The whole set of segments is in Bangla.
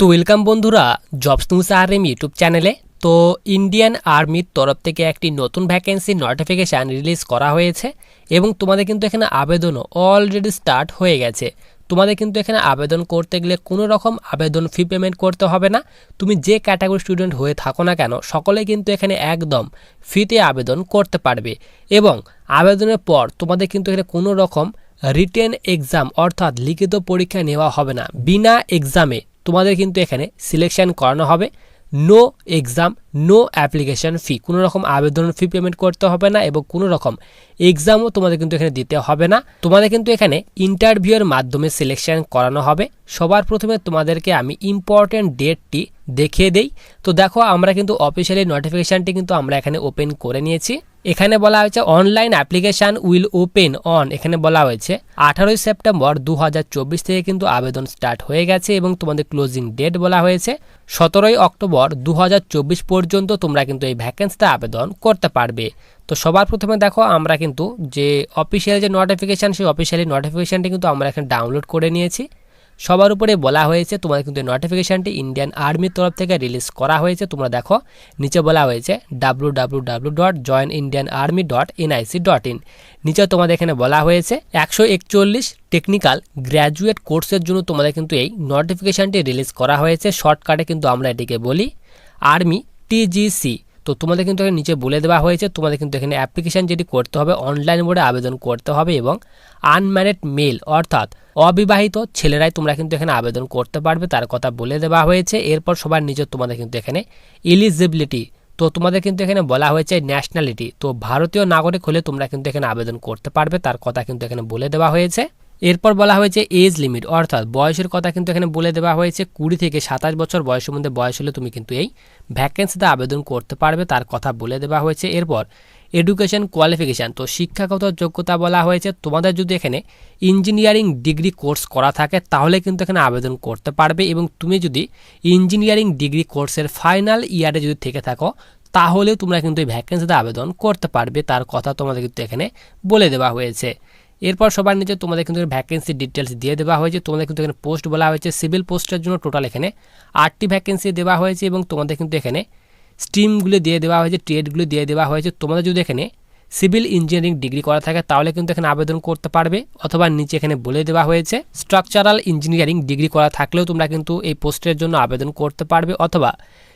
তো ওয়েলকাম বন্ধুরা jobs news R M YouTube চ্যানেলে তো ইন্ডিয়ান আর্মির তরফ থেকে একটি নতুন ভ্যাকেন্সি নোটিফিকেশান রিলিজ করা হয়েছে এবং তোমাদের কিন্তু এখানে আবেদনও অলরেডি স্টার্ট হয়ে গেছে। তোমাদের কিন্তু এখানে আবেদন করতে গেলে কোনো রকম আবেদন ফি পেমেন্ট করতে হবে না। তুমি যে ক্যাটাগরি স্টুডেন্ট হয়ে থাকো না কেন, সকলে কিন্তু এখানে একদম ফিতে আবেদন করতে পারবে। এবং আবেদনের পর তোমাদের কিন্তু এখানে কোনো রকম রিটেন এক্সাম অর্থাৎ লিখিত পরীক্ষা নেওয়া হবে না। বিনা এক্সামে তোমাদের কিন্তু এখানে সিলেকশান করানো হবে। No exam no application fee কোনো রকম আবেদন ফি পেমেন্ট করতে হবে না এবং কোনো রকম এক্সামও তোমাদের কিন্তু এখানে দিতে হবে না। তোমাদের কিন্তু এখানে ইন্টারভিউয়ের মাধ্যমে সিলেকশন করানো হবে। সবার প্রথমে তোমাদেরকে আমি ইম্পর্টেন্ট ডেটটি দেখিয়ে দেই। তো দেখো, আমরা কিন্তু অফিসিয়ালি নোটিফিকেশানটি কিন্তু আমরা এখানে ওপেন করে নিয়েছি। এখানে বলা হয়েছে online application will open on এখানে বলা হয়েছে, আঠারোই সেপ্টেম্বর দু হাজার চব্বিশ থেকে কিন্তু আবেদন স্টার্ট হয়ে গেছে এবং তোমাদের ক্লোজিং ডেট বলা হয়েছে। সতেরোই অক্টোবর দু হাজার চব্বিশ পর্যন্ত তোমরা কিন্তু এই ভ্যাকেন্সিতে আবেদন করতে পারবে। তো সবার প্রথমে দেখো, আমরা কিন্তু যে অফিসিয়াল যে নোটিফিকেশান সেই অফিসিয়ালি নোটিফিকেশানটি কিন্তু আমরা এখানে ডাউনলোড করে নিয়েছি। সবার উপরে বলা হয়েছে, তোমাদের কিন্তু নোটিফিকেশানটি ইন্ডিয়ান আর্মির তরফ থেকে রিলিজ করা হয়েছে। তোমরা দেখো, নিচে বলা হয়েছে W W W dot join Indian army dot NIC dot in নিচে তোমাদের এখানে বলা হয়েছে, একশো একচল্লিশ টেকনিক্যাল গ্র্যাজুয়েট কোর্সের জন্য তোমাদের কিন্তু এই নোটিফিকেশানটি রিলিজ করা হয়েছে। শর্টকাটে কিন্তু আমরা এটিকে বলি আর্মি টিজিসি তো তোমাদের কিন্তু এখানে নিচে বলে দেওয়া হয়েছে, তোমাদের কিন্তু এখানে অ্যাপ্লিকেশান যেটি করতে হবে অনলাইন মোডে আবেদন করতে হবে এবং আনম্যারিড মেল অর্থাৎ অবিবাহিত ছেলেরাই তোমরা কিন্তু এখানে আবেদন করতে পারবে, তার কথা বলে দেওয়া হয়েছে। এরপর সবার নিচে তোমাদের কিন্তু এখানে এলিজিবিলিটি তো তোমাদের কিন্তু এখানে বলা হয়েছে ন্যাশনালিটি তো ভারতীয় নাগরিক হলে তোমরা কিন্তু এখানে আবেদন করতে পারবে, তার কথা কিন্তু এখানে বলে দেওয়া হয়েছে। এরপর বলা হয়েছে এজ লিমিট, অর্থাৎ বয়সের কথা কিন্তু এখানে বলে দেওয়া হয়েছে, কুড়ি থেকে সাতাশ বছর বয়সের মধ্যে বয়স হলে তুমি কিন্তু এই ভ্যাকেন্সিতে আবেদন করতে পারবে, তার কথা বলে দেওয়া হয়েছে। এরপর এডুকেশন কোয়ালিফিকেশান তো শিক্ষাগত যোগ্যতা বলা হয়েছে। তোমাদের যদি এখানে ইঞ্জিনিয়ারিং ডিগ্রি কোর্স করা থাকে, তাহলে কিন্তু এখানে আবেদন করতে পারবে এবং তুমি যদি ইঞ্জিনিয়ারিং ডিগ্রি কোর্সের ফাইনাল ইয়ারে যদি থেকে থাকো, তাহলেও তোমরা কিন্তু এই ভ্যাকেন্সিতে আবেদন করতে পারবে, তার কথা তোমাদের কিন্তু এখানে বলে দেওয়া হয়েছে। এরপর সবার নিচে তোমাদের কিন্তু ভ্যাকেন্সি ডিটেলস দিয়ে দেওয়া হয়েছে। তোমাদের কিন্তু এখানে পোস্ট বলা হয়েছে। সিভিল পোস্টের জন্য টোটাল এখানে আটটি ভ্যাকেন্সি দেওয়া হয়েছে এবং তোমাদের কিন্তু এখানে স্ট্রিমগুলো দিয়ে দেওয়া হয়েছে ট্রেডগুলো দিয়ে দেওয়া হয়েছে। তোমাদের যদি এখানে সিভিল ইঞ্জিনিয়ারিং ডিগ্রি করা থাকে, তাহলে কিন্তু এখানে আবেদন করতে পারবে অথবা নিচে এখানে বলে দেওয়া হয়েছে। স্ট্রাকচারাল ইঞ্জিনিয়ারিং ডিগ্রি করা থাকলেও তোমরা কিন্তু এই পোস্টের জন্য আবেদন করতে পারবে অথবা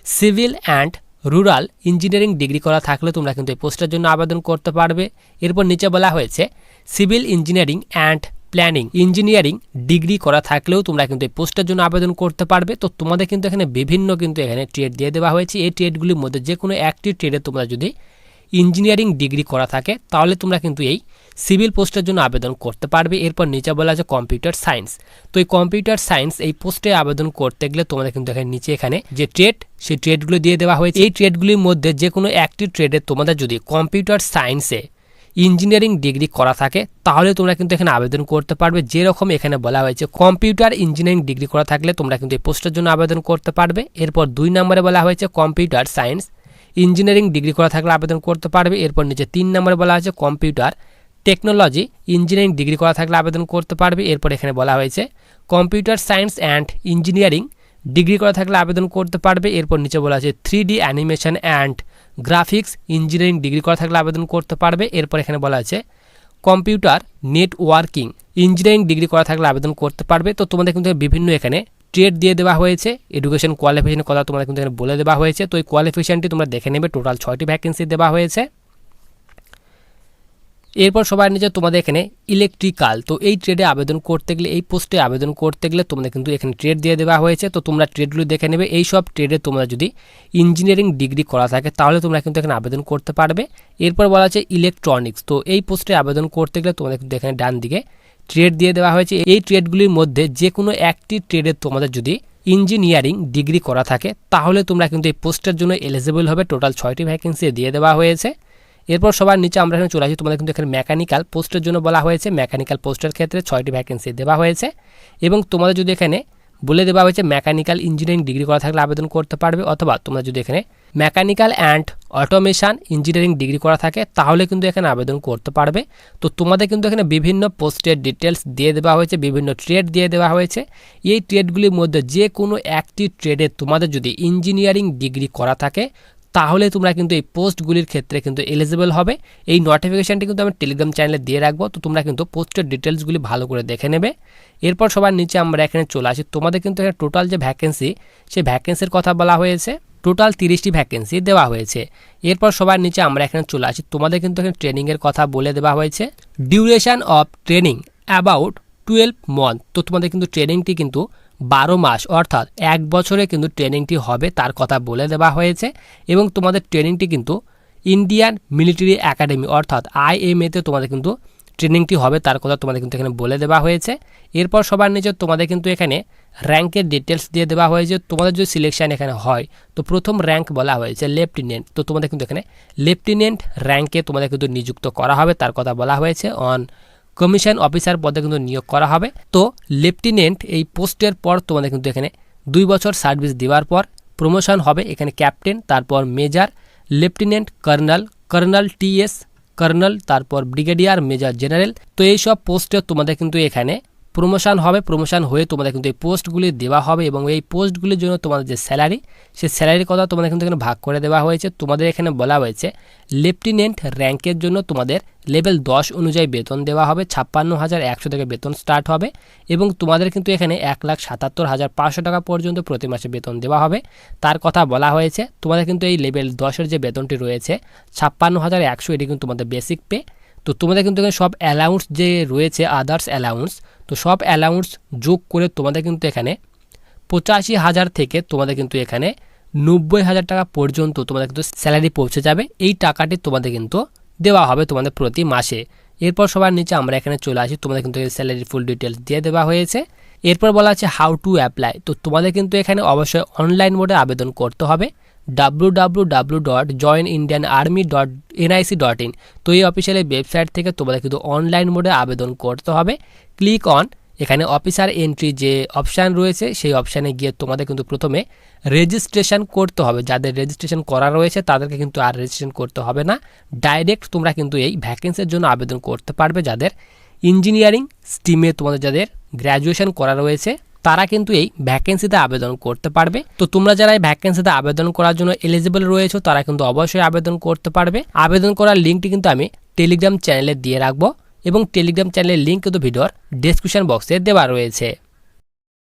civil and rural engineering degree করা থাকলে তোমরা কিন্তু এই পোস্টের জন্য আবেদন করতে পারবে। এরপর নিচে বলা হয়েছে civil engineering and planning engineering degree করা থাকলেও তোমরা কিন্তু এই পোস্টের জন্য আবেদন করতে পারবে। তো তোমাদের কিন্তু এখানে বিভিন্ন কিন্তু এখানে ট্রেড দিয়ে দেওয়া হয়েছে। এই ট্রেডগুলির মধ্যে যে কোনো একটি ট্রেডে তোমরা যদি ইঞ্জিনিয়ারিং ডিগ্রি করা থাকে, তাহলে তোমরা কিন্তু এই সিভিল পোস্টের জন্য আবেদন করতে পারবে। এরপর নিচে বলা আছে কম্পিউটার সায়েন্স তো এই কম্পিউটার সায়েন্স এই পোস্টে আবেদন করতে গেলে তোমাদের কিন্তু এখানে নিচে এখানে যে ট্রেড সেই ট্রেডগুলো দিয়ে দেওয়া হয়েছে। এই ট্রেডগুলির মধ্যে যে কোনো একটি ট্রেডে তোমাদের যদি কম্পিউটার সায়েন্সে ইঞ্জিনিয়ারিং ডিগ্রি করা থাকে, তাহলে তোমরা কিন্তু এখানে আবেদন করতে পারবে। যেরকম এখানে বলা হয়েছে, কম্পিউটার ইঞ্জিনিয়ারিং ডিগ্রি করা থাকলে তোমরা কিন্তু এই পোস্টের জন্য আবেদন করতে পারবে। এরপর দুই নম্বরে বলা হয়েছে, কম্পিউটার সায়েন্স। ইঞ্জিনিয়ারিং ডিগ্রি করা থাকলে আবেদন করতে পারবে। এরপর নিচে তিন নম্বরে বলা হয়েছে, কম্পিউটার। টেকনোলজি, ইঞ্জিনিয়ারিং ডিগ্রি করা থাকলে আবেদন করতে পারবে। এরপর এখানে বলা হয়েছে, computer science and engineering degree করা থাকলে আবেদন করতে পারবে। এরপর নিচে বলা আছে three D animation and graphics, engineering degree করা থাকলে আবেদন করতে পারবে। এরপর এখানে বলা আছে, কম্পিউটার নেটওয়ার্কিং, ইঞ্জিনিয়ারিং ডিগ্রি করা থাকলে আবেদন করতে পারবে। তো তোমাদের কিন্তু বিভিন্ন এখানে ট্রেড দিয়ে দেওয়া হয়েছে। এডুকেশন কোয়ালিফিকেশনের কথা তোমাদের কিন্তু এখানে বলে দেওয়া হয়েছে। তো এই কোয়ালিফিকেশানটি তোমরা দেখে নেবে। টোটাল ছয়টি ভ্যাকেন্সি দেওয়া হয়েছে। এরপর সবার নিচে তোমাদের এখানে ইলেকট্রিক্যাল তো এই ট্রেডে আবেদন করতে গেলে, এই পোস্টে আবেদন করতে গেলে তোমাদের কিন্তু এখানে ট্রেড দিয়ে দেওয়া হয়েছে। তো তোমরা ট্রেডগুলো দেখে নেবে। এই সব ট্রেডে তোমরা যদি ইঞ্জিনিয়ারিং ডিগ্রি করা থাকে, তাহলে তোমরা কিন্তু এখানে আবেদন করতে পারবে। এরপর বলা হচ্ছে ইলেকট্রনিক্স তো এই পোস্টে আবেদন করতে গেলে তোমাদের কিন্তু এখানে ডান দিকে ট্রেড দিয়ে দেওয়া হয়েছে। এই ট্রেডগুলির মধ্যে যে কোনো একটি ট্রেডে তোমাদের যদি ইঞ্জিনিয়ারিং ডিগ্রি করা থাকে, তাহলে তোমরা কিন্তু এই পোস্টের জন্য এলিজিবল হবে। টোটাল ছয়টি ভ্যাকেন্সি দিয়ে দেওয়া হয়েছে। এরপর সবার নিচে আমরা এখানে চলে আসি। তোমাদের কিন্তু এখানে মেকানিক্যাল পোস্টের জন্য বলা হয়েছে। মেকানিক্যাল পোস্টের ক্ষেত্রে ছয়টি ভ্যাকেন্সি দেওয়া হয়েছে এবং তোমাদের যদি এখানে বলে দেওয়া হয়েছে মেকানিক্যাল ইঞ্জিনিয়ারিং ডিগ্রি করা থাকলে আবেদন করতে পারবে অথবা তোমরা যদি এখানে mechanical and automation engineering degree করা থাকে তাহলে কিন্তু এখানে আবেদন করতে পারবে। তো তোমাদের কিন্তু এখানে বিভিন্ন পোস্টের ডিটেলস দিয়ে দেওয়া হয়েছে, বিভিন্ন ট্রেড দিয়ে দেওয়া হয়েছে। এই ট্রেডগুলির মধ্যে যে কোনো একটি ট্রেডে তোমাদের যদি ইঞ্জিনিয়ারিং ডিগ্রি করা থাকে তাহলে তোমরা কিন্তু এই পোস্টগুলির ক্ষেত্রে কিন্তু এলিজিবল হবে। এই নোটিফিকেশানটি কিন্তু আমি টেলিগ্রাম চ্যানেলে দিয়ে রাখব, তো তোমরা কিন্তু পোস্টের ডিটেলসগুলি ভালো করে দেখে নেবে। এরপর সবার নিচে আমরা এখানে চলে আসি। তোমাদের কিন্তু এখানে টোটাল যে ভ্যাকেন্সি সেই ভ্যাকেন্সির কথা বলা হয়েছে। টোটাল তিরিশটি ভ্যাকেন্সি দেওয়া হয়েছে। এরপর সবার নিচে আমরা এখানে চলে আসি। তোমাদের কিন্তু এখানে ট্রেনিংয়ের কথা বলে দেওয়া হয়েছে। Duration of training about twelve month তো তোমাদের কিন্তু ট্রেনিংটি কিন্তু বারো মাস, অর্থাৎ এক বছরে কিন্তু ট্রেনিংটি হবে তার কথা বলে দেওয়া হয়েছে এবং তোমাদের ট্রেনিংটি কিন্তু ইন্ডিয়ান মিলিটারি একাডেমি, অর্থাৎ আইএমএতে তোমাদের কিন্তু ট্রেনিংটি হবে তার কথা তোমাদের কিন্তু এখানে বলে দেওয়া হয়েছে। এরপর সবার নিচে তোমাদের কিন্তু এখানে র্যাঙ্কের ডিটেলস দিয়ে দেওয়া হয়েছে। তোমাদের যদি সিলেকশন এখানে হয়, তো প্রথম র্যাঙ্ক বলা হয়েছে লেফটেন্যান্ট তো তোমাদের কিন্তু এখানে লেফটেন্যান্ট র্যাঙ্কে তোমাদের কিন্তু নিযুক্ত করা হবে তার কথা বলা হয়েছে। অন কমিশন অফিসার পদে কিন্তু নিয়োগ করা হবে। তো লেফটেন্যান্ট এই পোস্টের পর তোমাদের কিন্তু এখানে দুই বছর সার্ভিস দেওয়ার পর প্রমোশন হবে এখানে ক্যাপ্টেন, তারপর major, lieutenant, colonel colonel TS colonel, তারপর ব্রিগেডিয়ার, মেজর জেনারেল। তো এইসব পোস্টে তোমাদের কিন্তু এখানে প্রমোশন হবে প্রমোশন হয়ে তোমাদের কিন্তু এই পোস্টগুলি দেওয়া হবে এবং এই পোস্টগুলির জন্য তোমাদের যে স্যালারি সেই স্যালারির কথা তোমাদের কিন্তু এখানে ভাগ করে দেওয়া হয়েছে। তোমাদের এখানে বলা হয়েছে লেফটেন্যান্ট র্যাঙ্কের জন্য তোমাদের লেভেল দশ অনুযায়ী বেতন দেওয়া হবে, ছাপ্পান্ন হাজার একশো থেকে বেতন স্টার্ট হবে এবং তোমাদের কিন্তু এখানে এক লাখ সাতাত্তর হাজার পাঁচশো টাকা পর্যন্ত প্রতি মাসে বেতন দেওয়া হবে। তার কথা বলা হয়েছে, তোমাদের কিন্তু এই লেভেল দশের যে বেতনটি রয়েছে, ছাপ্পান্ন হাজার একশো এটি কিন্তু তোমাদের বেসিক পে তো তোমাদের কিন্তু এখানে সব অ্যালাউন্স যে রয়েছে আদার্স অ্যালাউন্স তো সব অ্যালাউন্স যোগ করে তোমাদের কিন্তু এখানে পঁচাশি হাজার থেকে তোমাদের কিন্তু এখানে নব্বই হাজার টাকা পর্যন্ত তোমাদের কিন্তু স্যালারি পৌঁছে যাবে। এই টাকাটি তোমাদের কিন্তু দেওয়া হবে তোমাদের প্রতি মাসে। এরপর সবার নিচে আমরা এখানে চলে আসি, তোমাদের কিন্তু স্যালারি ফুল ডিটেলস দিয়ে দেওয়া হয়েছে। এরপর বলা আছে হাউ টু অ্যাপ্লাই তো তোমাদের কিন্তু এখানে অবশ্যই অনলাইন মোডে আবেদন করতে হবে। W dot join Indian army dot dot in তো এই অফিসিয়াল ওয়েবসাইট থেকে তোমাদের কিন্তু অনলাইন মোডে আবেদন করতে হবে। ক্লিক অন এখানে অফিসার এন্ট্রি যে অপশান রয়েছে, সেই অপশানে গিয়ে তোমাদের কিন্তু প্রথমে রেজিস্ট্রেশন করতে হবে। যাদের রেজিস্ট্রেশন করা রয়েছে, তাদেরকে কিন্তু আর রেজিস্ট্রেশন করতে হবে না। ডাইরেক্ট তোমরা কিন্তু এই ভ্যাকেন্সির জন্য আবেদন করতে পারবে। যাদের ইঞ্জিনিয়ারিং স্টিমে তোমাদের যাদের গ্র্যাজুয়েশন করা রয়েছে তারা কিন্তু এই ভ্যাকেন্সিতে আবেদন করতে পারবে। তো তোমরা যারা এই ভ্যাকেন্সিতে আবেদন করার জন্য এলিজিবল রয়েছে, তারা কিন্তু অবশ্যই আবেদন করতে পারবে। আবেদন করার লিঙ্কটি কিন্তু আমি টেলিগ্রাম চ্যানেলে দিয়ে রাখব এবং টেলিগ্রাম চ্যানেলের লিঙ্ক কিন্তু ভিডিওর ডেসক্রিপশন বক্সে দেওয়া রয়েছে।